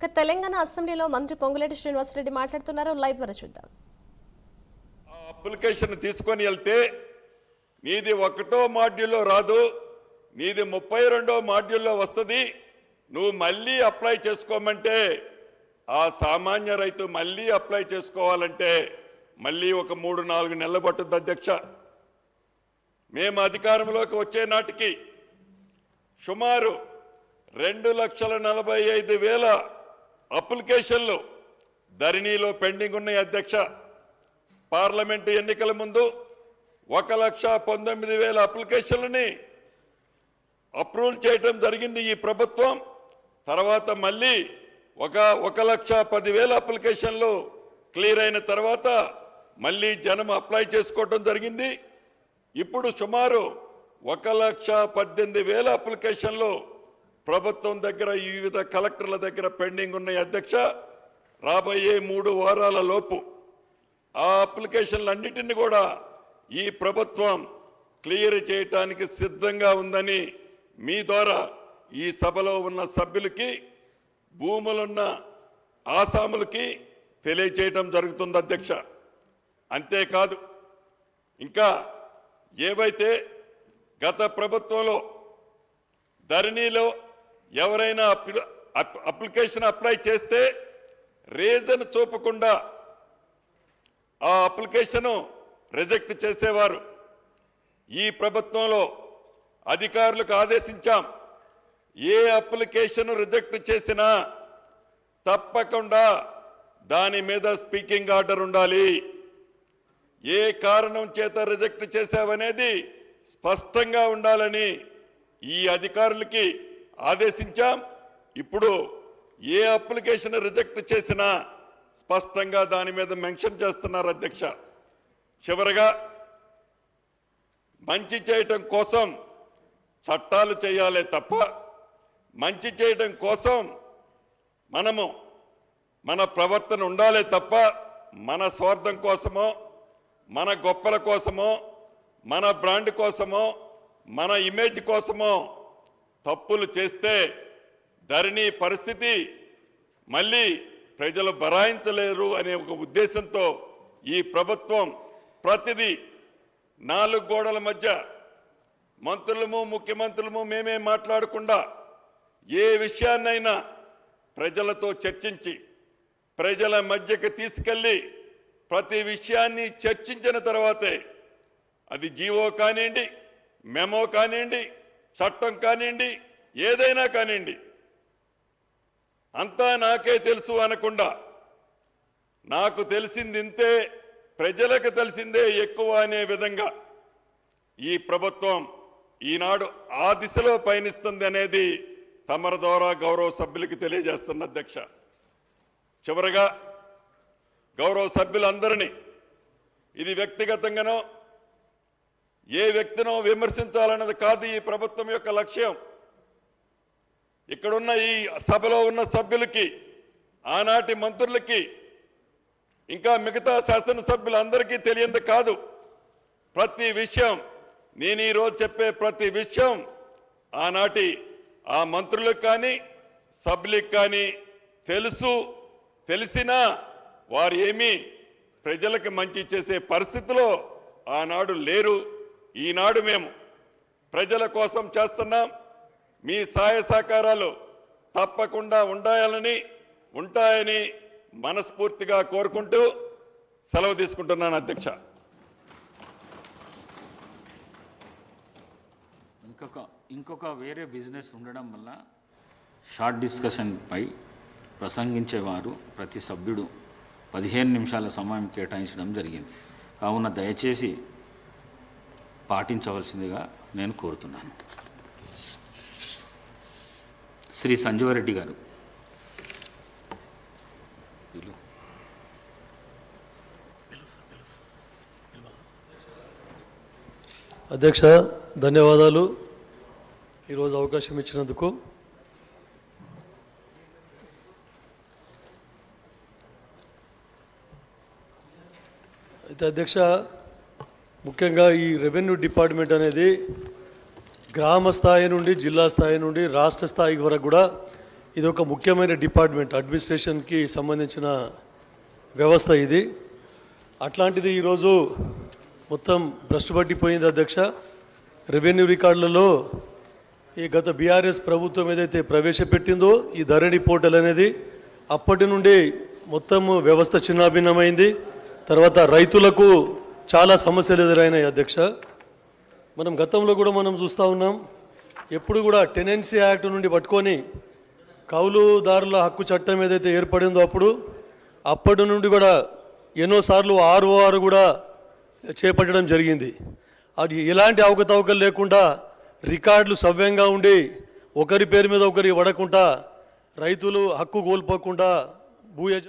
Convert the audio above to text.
ఇక తెలంగాణ అసెంబ్లీలో మంత్రి పొంగులేటి శ్రీనివాసరెడ్డి మాట్లాడుతున్నారు. లైవ్ ద్వారా చూద్దాం. ఆ అప్లికేషన్ తీసుకొని వెళ్తే నీది ఒకటో మాడ్యూల్లో రాదు నీది ముప్పై రెండో మాడ్యూల్లో వస్తుంది. నువ్వు మళ్ళీ అప్లై చేసుకోమంటే ఆ సామాన్య రైతు మళ్ళీ అప్లై చేసుకోవాలంటే మళ్ళీ ఒక మూడు నాలుగు నెలలు పట్టుద్ది అధ్యక్ష. మేము అధికారంలోకి వచ్చే నాటికి సుమారు రెండు లక్షల నలభై ఐదు వేల అప్లికేషన్లు ధరణిలో పెండింగ్ ఉన్నాయి అధ్యక్ష. పార్లమెంటు ఎన్నికల ముందు ఒక లక్ష పంతొమ్మిది వేల అప్లికేషన్లని అప్రూవల్ చేయటం జరిగింది ఈ ప్రభుత్వం. తర్వాత మళ్ళీ ఒక ఒక లక్ష పదివేల అప్లికేషన్లు క్లియర్ అయిన తర్వాత మళ్ళీ జనం అప్లై చేసుకోవటం జరిగింది. ఇప్పుడు సుమారు ఒక లక్ష పద్దెనిమిది వేల అప్లికేషన్లు ప్రభుత్వం దగ్గర వివిధ కలెక్టర్ల దగ్గర పెండింగ్ ఉన్నాయి. అధ్యక్ష రాబోయే మూడు వారాల లోపు ఆ అప్లికేషన్లన్నిటిని కూడా ఈ ప్రభుత్వం క్లియర్ చేయటానికి సిద్ధంగా ఉందని మీ ద్వారా ఈ సభలో ఉన్న సభ్యులకి భూములున్న ఆసాములకి తెలియచేయటం జరుగుతుంది అధ్యక్ష. అంతేకాదు ఇంకా ఏవైతే గత ప్రభుత్వంలో ధరణిలో ఎవరైనా అప్లి- అప్- అప్లికేషన్ అప్లై చేస్తే రీజన్ చూపకుండా ఆ అప్లికేషను రిజెక్ట్ చేసేవారు. ఈ ప్రభుత్వంలో అధికారులకు ఆదేశించాం ఏ అప్లికేషన్ రిజెక్ట్ చేసినా తప్పకుండా దాని మీద స్పీకింగ్ ఆర్డర్ ఉండాలి. ఏ కారణం చేత రిజెక్ట్ చేశావనేది స్పష్టంగా ఉండాలని ఈ అధికారులకి ఆదేశించాం. ఇప్పుడు ఏ అప్లికేషన్ రిజెక్ట్ చేసినా స్పష్టంగా దాని మీద మెన్షన్ చేస్తున్నారు అధ్యక్ష. చివరగా మంచి చేయటం కోసం చట్టాలు చేయాలే తప్ప మంచి చేయటం కోసం మనము మన ప్రవర్తన ఉండాలే తప్ప మన స్వార్థం కోసమో మన గొప్పల కోసమో మన బ్రాండ్ కోసమో మన ఇమేజ్ కోసమో తప్పులు చేస్తే ధరణి పరిస్థితి మళ్ళీ ప్రజలు బరాయించలేరు అనే ఒక ఉద్దేశంతో ఈ ప్రభుత్వం ప్రతిదీ నాలుగు గోడల మధ్య మంత్రులము ముఖ్యమంత్రులము మేమే మాట్లాడకుండా ఏ విషయాన్నైనా ప్రజలతో చర్చించి ప్రజల మధ్యకి తీసుకెళ్ళి ప్రతి విషయాన్ని చర్చించిన తర్వాతే అది జీవో కానివ్వండి మెమో కానివ్వండి చట్టం కానివ్వండి ఏదైనా కానివ్వండి అంతా నాకే తెలుసు అనకుండా నాకు తెలిసింది ఇంతే ప్రజలకు తెలిసిందే ఎక్కువ అనే విధంగా ఈ ప్రభుత్వం ఈనాడు ఆ దిశలో పయనిస్తుంది అనేది తమర ద్వారా గౌరవ సభ్యులకి తెలియజేస్తున్న అధ్యక్ష. చివరగా గౌరవ సభ్యులందరినీ ఇది వ్యక్తిగతంగానో ఏ వ్యక్తినో విమర్శించాలన్నది కాదు ఈ ప్రభుత్వం యొక్క లక్ష్యం. ఇక్కడున్న ఈ సభలో ఉన్న సభ్యులకి ఆనాటి మంత్రులకి ఇంకా మిగతా శాసనసభ్యులందరికీ తెలియంది కాదు. ప్రతి విషయం నేను ఈరోజు చెప్పే ప్రతి విషయం ఆనాటి ఆ మంత్రులకు కానీ సభ్యులకు కానీ తెలుసు తెలిసినా వారు ఏమీ ప్రజలకు మంచి చేసే పరిస్థితిలో ఆనాడు లేరు. ఈనాడు మేము ప్రజల కోసం చేస్తున్నాం. మీ సహాయ సహకారాలు తప్పకుండా ఉండాలని ఉంటాయని మనస్ఫూర్తిగా కోరుకుంటూ సెలవు తీసుకుంటున్నాను అధ్యక్ష. ఇంకొక ఇంకొక వేరే బిజినెస్ ఉండడం వల్ల షార్ట్ డిస్కషన్పై ప్రసంగించేవారు ప్రతి సభ్యుడు పదిహేను నిమిషాల సమయం కేటాయించడం జరిగింది. కావున దయచేసి పాటించవలసిందిగా నేను కోరుతున్నాను. శ్రీ సంజీవరెడ్డి గారు. అధ్యక్ష ధన్యవాదాలు. ఈరోజు అవకాశం ఇచ్చినందుకు. అయితే అధ్యక్ష ముఖ్యంగా ఈ రెవెన్యూ డిపార్ట్మెంట్ అనేది గ్రామ స్థాయి నుండి జిల్లా స్థాయి నుండి రాష్ట్ర స్థాయి వరకు కూడా ఇది ఒక ముఖ్యమైన డిపార్ట్మెంట్ అడ్మినిస్ట్రేషన్కి సంబంధించిన వ్యవస్థ ఇది. అట్లాంటిది ఈరోజు మొత్తం భ్రష్టు పట్టిపోయింది అధ్యక్ష. రెవెన్యూ రికార్డులలో ఈ గత బీఆర్ఎస్ ప్రభుత్వం ఏదైతే ప్రవేశపెట్టిందో ఈ ధరణి పోర్టల్ అనేది అప్పటి నుండి మొత్తం వ్యవస్థ చిన్నాభిన్నమైంది. తర్వాత రైతులకు చాలా సమస్యలు ఎదురైనాయి అధ్యక్ష. మనం గతంలో కూడా మనం చూస్తూ ఉన్నాం. ఎప్పుడు కూడా టెనెన్సీ యాక్ట్ నుండి పట్టుకొని కౌలుదారుల హక్కు చట్టం ఏదైతే ఏర్పడిందో అప్పుడు అప్పటి నుండి కూడా ఎన్నోసార్లు ఆర్ఓఆర్ కూడా చేపట్టడం జరిగింది. అది ఎలాంటి అవకతవకలు లేకుండా రికార్డులు సవ్యంగా ఉండి ఒకరి పేరు మీద ఒకరి పడకుండా రైతులు హక్కు కోల్పోకుండా భూ యజ